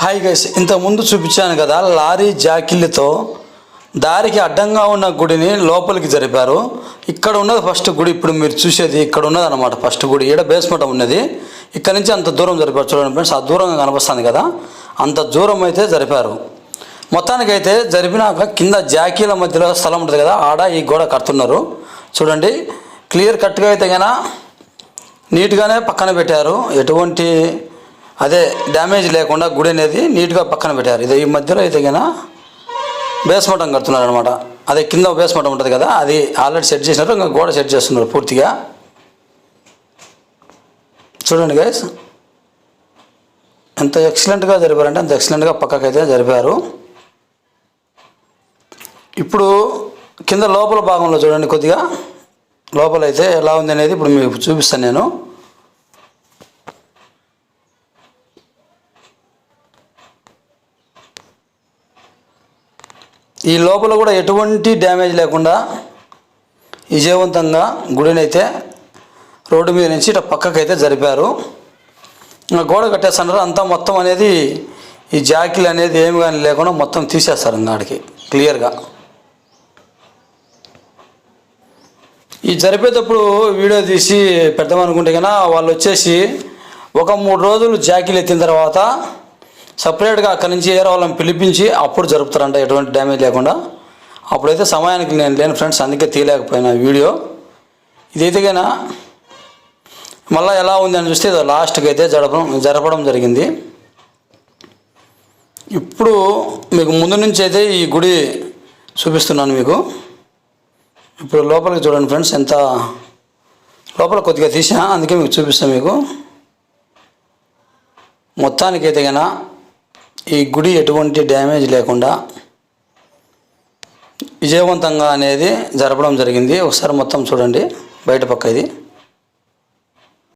Hi guys ఇంత ముందు చూపించాను కదా లారీ జాకిళ్ళతో దారికి అడ్డంగా ఉన్న గుడిని లోపలికి జరిపారు. ఇక్కడ ఉన్నది ఫస్ట్ గుడి ఇప్పుడు మీరు చూసేది ఇక్కడ ఉన్నది అనమాట ఫస్ట్ గుడి. ఈడ బేస్మెంట్ ఉన్నది. ఇక్కడ నుంచి అంత దూరం జరిపారు చూడండి ఫ్రెండ్స్ ఆ దూరంగా కనిపిస్తుంది కదా అంత దూరం అయితే జరిపారు. మొత్తానికైతే జరిపినాక కింద జాకీల మధ్యలో స్థలం ఉంటుంది కదా ఆడ ఈ గోడ కడుతున్నారు. చూడండి క్లియర్ కట్గా అయితే కనుక నీట్గానే పక్కన పెట్టారు. ఎటువంటి అదే డ్యామేజ్ లేకుండా గుడి అనేది నీట్గా పక్కన పెట్టారు. ఇది ఈ మధ్యలో అయితే కన్నా బేస్మఠం కడుతున్నారు అనమాట అదే కింద బేస్మఠం ఉంటుంది కదా అది ఆల్రెడీ సెట్ చేసినారు ఇంకా గోడ సెట్ చేస్తున్నారు పూర్తిగా. చూడండి గైస్ ఎంత ఎక్సలెంట్గా జరిపారంటే అంత ఎక్సలెంట్గా పక్కకైతే జరిపారు. ఇప్పుడు కింద లోపల భాగంలో చూడండి కొద్దిగా. లోపల అయితే ఎలా ఉంది అనేది ఇప్పుడు మీకు చూపిస్తాను నేను. ఈ లోపల కూడా ఎటువంటి డ్యామేజ్ లేకుండా విజయవంతంగా గుడినైతే రోడ్డు మీద నుంచి ఇట్లా పక్కకైతే జరిపారు. ఇంకా గోడ కట్టేస్తున్నారు. అంతా మొత్తం అనేది ఈ జాకిలు అనేది ఏమి కానీ లేకుండా మొత్తం తీసేస్తారు నాడికి క్లియర్గా. ఈ జరిపేటప్పుడు వీడియో తీసి పెడదామనుకుంటే కన్నా వాళ్ళు వచ్చేసి ఒక మూడు రోజులు జాకీలు ఎత్తిన తర్వాత సపరేట్గా అక్కడి నుంచి ఏరే వాళ్ళని పిలిపించి అప్పుడు జరుపుతారంట ఎటువంటి డ్యామేజ్ లేకుండా. అప్పుడైతే సమయానికి నేను లేని ఫ్రెండ్స్ అందుకే తీయలేకపోయినా వీడియో. ఇదైతే కన్నా మళ్ళీ ఎలా ఉంది అని చూస్తే లాస్ట్కి అయితే జరపడం జరపడం జరిగింది. ఇప్పుడు మీకు ముందు నుంచి అయితే ఈ గుడి చూపిస్తున్నాను మీకు. ఇప్పుడు లోపలికి చూడండి ఫ్రెండ్స్ ఎంత లోపల కొద్దిగా తీసా అందుకే మీకు చూపిస్తాను మీకు. మొత్తానికైతే గన ఈ గుడి ఎటువంటి డ్యామేజ్ లేకుండా విజయవంతంగా అనేది జరపడం జరిగింది. ఒకసారి మొత్తం చూడండి బయట పక్క ఇది.